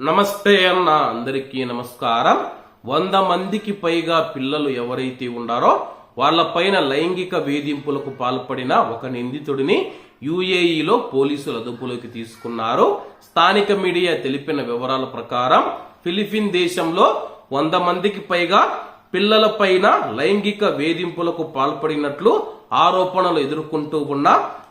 నమస్తే అన్న అందరికీ నమస్కారం. వంద మందికి పైగా పిల్లలు ఎవరైతే ఉండారో వాళ్ళపైన లైంగిక వేధింపులకు పాల్పడిన ఒక నిందితుడిని యుఏఈలో పోలీసులు అదుపులోకి తీసుకున్నారు. స్థానిక మీడియా తెలిపిన వివరాల ప్రకారం ఫిలిపిన్ దేశంలో వంద మందికి పైగా పిల్లలపైన లైంగిక వేధింపులకు పాల్పడినట్లు ఆరోపణలు ఎదుర్కొంటూ ఉన్న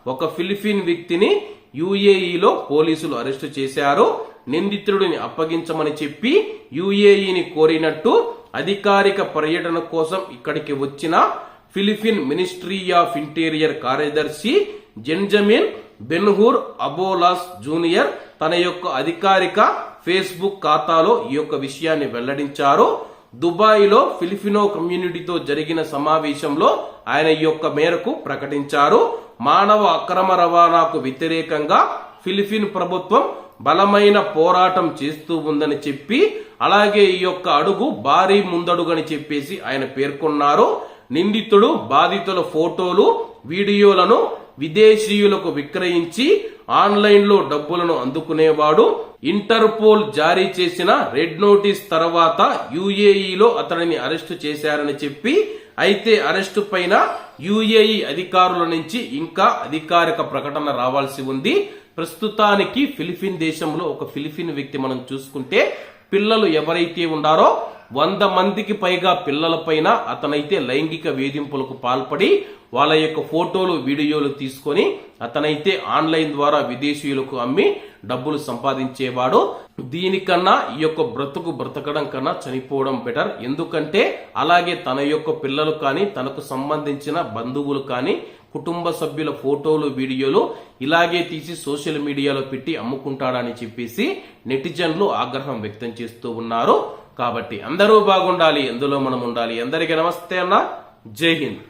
ఒక ఫిలిపిన్ వ్యక్తిని యుఏఈలో పోలీసులు అరెస్టు చేశారు. నిందితుడిని అప్పగించమని చెప్పి యుఏఈని కోరినట్టు అధికారిక పర్యటన కోసం ఇక్కడికి వచ్చిన ఫిలిపిన్ మినిస్ట్రీ ఆఫ్ ఇంటీరియర్ కార్యదర్శి జెంజమిన్ బెన్హూర్ అబోలాస్ జూనియర్ తన యొక్క అధికారిక ఫేస్బుక్ ఖాతాలో ఈ యొక్క విషయాన్ని వెల్లడించారు. దుబాయ్లో ఫిలిపినో కమ్యూనిటీతో జరిగిన సమావేశంలో ఆయన ఈ యొక్క మేరకు ప్రకటించారు. మానవ అక్రమ రవాణాకు వ్యతిరేకంగా ఫిలిపిన్ ప్రభుత్వం బలమైన పోరాటం చేస్తూ ఉందని చెప్పి అలాగే ఈ యొక్క అడుగు భారీ ముందడుగని చెప్పేసి ఆయన పేర్కొన్నారు. నిందితుడు బాధితుల ఫోటోలు వీడియోలను విదేశీయులకు విక్రయించి ఆన్లైన్లో డబ్బులను అందుకునేవాడు. ఇంటర్పోల్ జారీ చేసిన రెడ్ నోటీస్ తర్వాత యుఏఈలో అతడిని అరెస్టు చేశారని చెప్పి అయితే అరెస్టు పైన యుఏఈ అధికారుల నుంచి ఇంకా అధికారిక ప్రకటన రావాల్సి ఉంది. ప్రస్తుతానికి ఫిలిపిన్ దేశంలో ఒక ఫిలిపిన్ వ్యక్తి మనం చూసుకుంటే పిల్లలు ఎవరైతే ఉన్నారో వంద మందికి పైగా పిల్లలపైన అతనైతే లైంగిక వేధింపులకు పాల్పడి వాళ్ళ యొక్క ఫోటోలు వీడియోలు తీసుకొని అతనైతే ఆన్లైన్ ద్వారా విదేశీయులకు అమ్మి డబ్బులు సంపాదించేవాడు. దీనికన్నా ఈ యొక్క బ్రతుకు బ్రతకడం కన్నా చనిపోవడం బెటర్. ఎందుకంటే అలాగే తన యొక్క పిల్లలు కానీ తనకు సంబంధించిన బంధువులు కానీ కుటుంబ సభ్యుల ఫోటోలు వీడియోలు ఇలాగే తీసి సోషల్ మీడియాలో పెట్టి అమ్ముకుంటాడని చెప్పేసి నెటిజన్లు ఆగ్రహం వ్యక్తం చేస్తూ ఉన్నారు. కాబట్టి అందరూ బాగుండాలి ఎందులో మనం ఉండాలి. అందరికీ నమస్తే అన్న. జై హింద్.